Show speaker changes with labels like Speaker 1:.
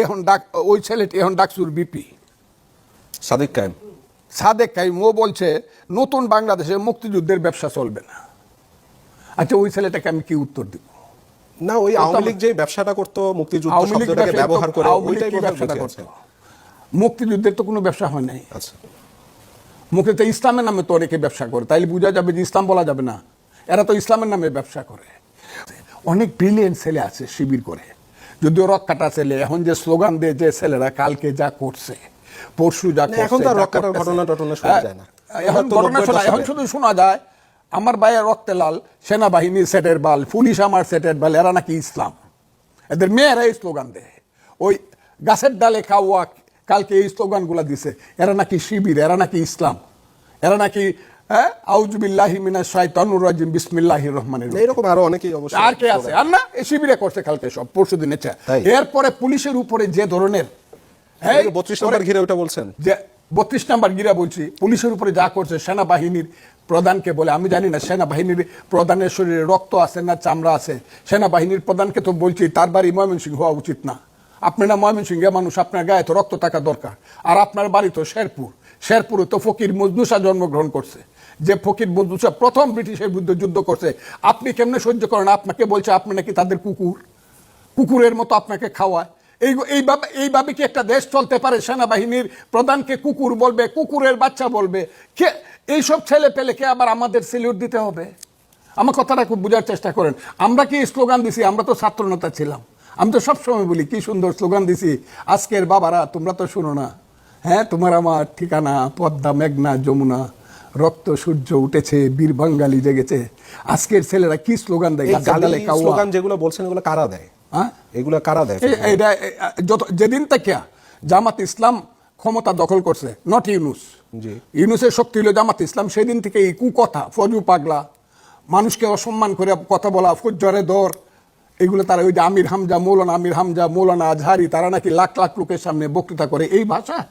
Speaker 1: এখন ডাক ওই ছেলেটি এখন ডাকসুর বিপি।
Speaker 2: সাদিক কায়েম।
Speaker 1: সাদেক কাইম ও বলছে নতুন বাংলাদেশে মুক্তিযুদ্ধের ব্যবসা চলবে না। আচ্ছা ওই ছেলেটাকে আমি কি উত্তর দিব?
Speaker 2: না ওই আওয়ামী লীগ যে ব্যবসাটা করতো মুক্তিযুদ্ধ শব্দটাকে ব্যবহার করে ওইটাই
Speaker 1: ব্যবসাটা করতো? মুক্তিযুদ্ধের তো কোনো ব্যবসা হয় নাই।
Speaker 2: আচ্ছা।
Speaker 1: মুখে তো ইসলামের নামে তো অনেকে ব্যবসা করে তাইলে বোঝা যাবে যে ইসলাম বলা যাবে না। এরা তো ইসলামের নামে ব্যবসা করে। অনেক ব্রিলিয়েন্ট ছেলে আছে শিবির করে। যদিও রক কাটা ছেলে এখন যে স্লোগান দেয় যে ছেলেরা কালকে যা করছে পরশু যা করছে
Speaker 2: এখন তো আর রক কাটার ঘটনা টটনা শোনা যায় না।
Speaker 1: এখন ঘটনা শোনা এখন শুধু শোনা যায় আমার ভাইয়ের রক্তে লাল সেনাবাহিনী সেটের বাল পুলিশ আমার সেটের বাল এরা নাকি ইসলাম। এদের মেয়েরা এই স্লোগান দেয়। ওই গাছের ডালে খাওয়া কালকে এই স্লোগানগুলো দিছে এরা নাকি শিবির এরা নাকি ইসলাম এরা নাকি হ্যাঁ? আউজবিল্লাহি মিনাশ শাইতানুর রাজিম। রহমানির রহিম।
Speaker 2: এইরকম আরও অনেকেই অবশ্যই
Speaker 1: আর কে আছে? আর না? এই শিবিরে করছে কালকে সব পরশু দিনে
Speaker 2: তাই?
Speaker 1: এরপরে পুলিশের উপরে যে ধরনের হ্যাঁ,
Speaker 2: বত্রিশ নম্বর ঘিরে ওটা বলছেন।
Speaker 1: যে বত্রিশ নাম্বার গিরা বলছি পুলিশের উপরে যা করছে সেনাবাহিনীর প্রধানকে বলে আমি জানি না সেনাবাহিনীর প্রধানের শরীরে রক্ত আছে না চামড়া আছে সেনাবাহিনীর প্রধানকে তো বলছি তার বাড়ি ময়মনসিংহ হওয়া উচিত না। আপনি না ময়মনসিংহে মানুষ আপনার গায়ে তো রক্ত থাকা দরকার। আর আপনার বাড়ি তো শেরপুর। শেরপুরে তো ফকির মজদুসা জন্মগ্রহণ করছে। যে ফকির মজদুসা প্রথম ব্রিটিশের বিরুদ্ধে যুদ্ধ করছে। আপনি কেমনে সহ্য করেন? আপনাকে বলছে, আপনি নাকি তাদের কুকুর? কুকুরের মতো আপনাকে খাওয়ায়। এই এইভাবে এইভাবে কি একটা দেশ চলতে পারে? সেনাবাহিনীর প্রধানকে কুকুর বলবে, কুকুরের বাচ্চা বলবে। কে এইসব ছেলে পেলেকে আবার আমাদের সিলিউট দিতে হবে? আমার কথাটা খুব বোঝার চেষ্টা করেন। আমরা কি স্লোগান দিছি? আমরা তো ছাত্রনেতা ছিলাম। আমি তো সবসময় বলি, কি সুন্দর স্লোগান দিছি। আজকের বাবারা, তোমরা তো শুনো না। হ্যাঁ তোমার আমার ঠিকানা, পদ্মা, মেঘনা, যমুনা। রক্ত সূর্য উঠেছে বীর বাঙ্গালি জেগেছে। আজকের ছেলেরা কি স্লোগান দেয়? গাছের কাউয়া।
Speaker 2: স্লোগান যেগুলো বলছেন এগুলো কারা দেয়?
Speaker 1: হ্যাঁ?
Speaker 2: এগুলো কারা দেয়?
Speaker 1: এই- এইটা এ- যত যেদিন থেকে জামাত ইসলাম ক্ষমতা দখল করছে নট ইউনুস
Speaker 2: জি।
Speaker 1: ইউনুসের শক্তি হলো জামাত ইসলাম সেদিন থেকে এই কুকথা ফজু পাগলা মানুষকে অসম্মান করে কথা বলা ফুজ্জরে দর এগুলো তারা ওই যে আমির হামজা মৌলানা আমির হামজা মৌলানা আজহারি তারা নাকি লাখ লাখ লোকের সামনে বক্তৃতা করে। এই ভাষা?